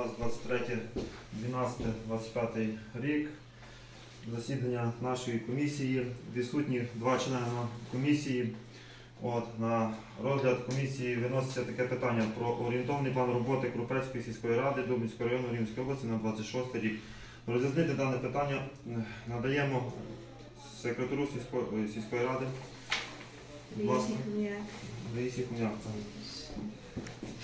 У нас 23, 12, 25 рік. Засідання нашої комісії. Відсутні два члени комісії. От, на розгляд комісії виноситься таке питання про орієнтовний план роботи Крупецької сільської ради Дубинського району Рівненської області на 26 рік. Роз'яснити дане питання е, надаємо секретару сільської, сільської ради. Раїсі Хом'як.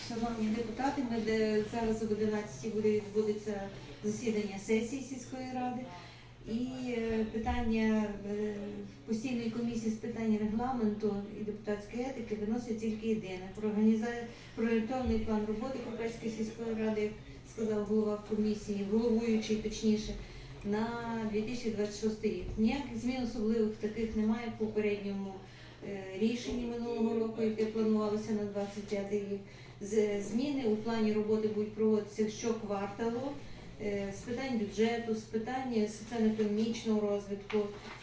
Шановні депутати, ми де зараз об 11 буде відбудеться засідання сесії сільської ради. І е, питання е, постійної комісії з питань регламенту і депутатської етики виносить тільки єдине про організа- про орієнтовний план роботи Купецької сільської ради, як сказав голова комісії, головуючий точніше, на 2026 рік. Ніяких змін особливих таких немає в попередньому рішенні минулого року, яке планувалося на 25 рік. Зміни у плані роботи будуть проводитися щокварталу е, з питань бюджету, з питань соціально-економічного розвитку,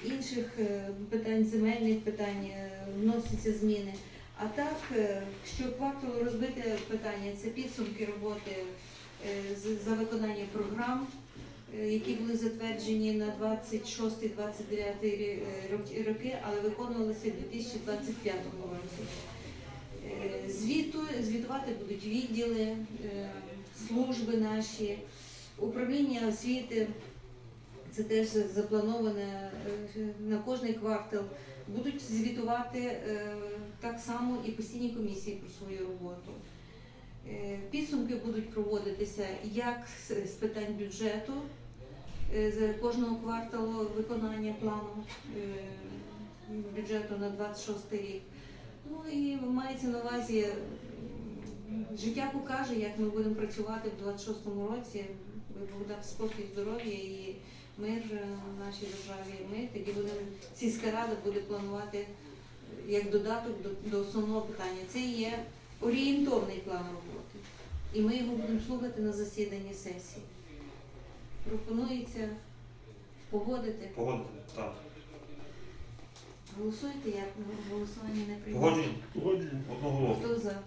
інших е, питань земельних питань е, вносяться зміни. А так, е, щокварталу розбите питання це підсумки роботи е, за виконання програм, е, які були затверджені на 26-29 е, роки- але виконувалися в 2025 році. Е, Звіту, звітувати будуть відділи, е, служби наші, управління освіти. Це теж заплановане е, на кожний квартал. Будуть звітувати е, так само і постійні комісії про свою роботу. Е, Підсумки будуть проводитися як з питань бюджету е, з кожного кварталу виконання плану е, бюджету на 26 рік. Ну і мається на увазі, життя покаже, як ми будемо працювати в 26-му році. Бог спокій, здоров'я і мир е, в нашій державі. Ми тоді будемо, сільська рада буде планувати е, як додаток до, до основного питання. Це є орієнтовний план роботи. І ми його будемо слухати на засіданні сесії. Пропонується погодити. Погодити. Так. Голосуйте, як голосування не приймаю. Погоджені? Погоджуємо. Одноголосно. Хто за?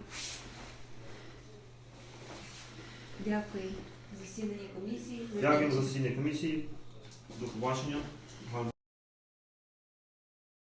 Дякую. Засідання комісії. Дякую за засідання комісії. До побачення.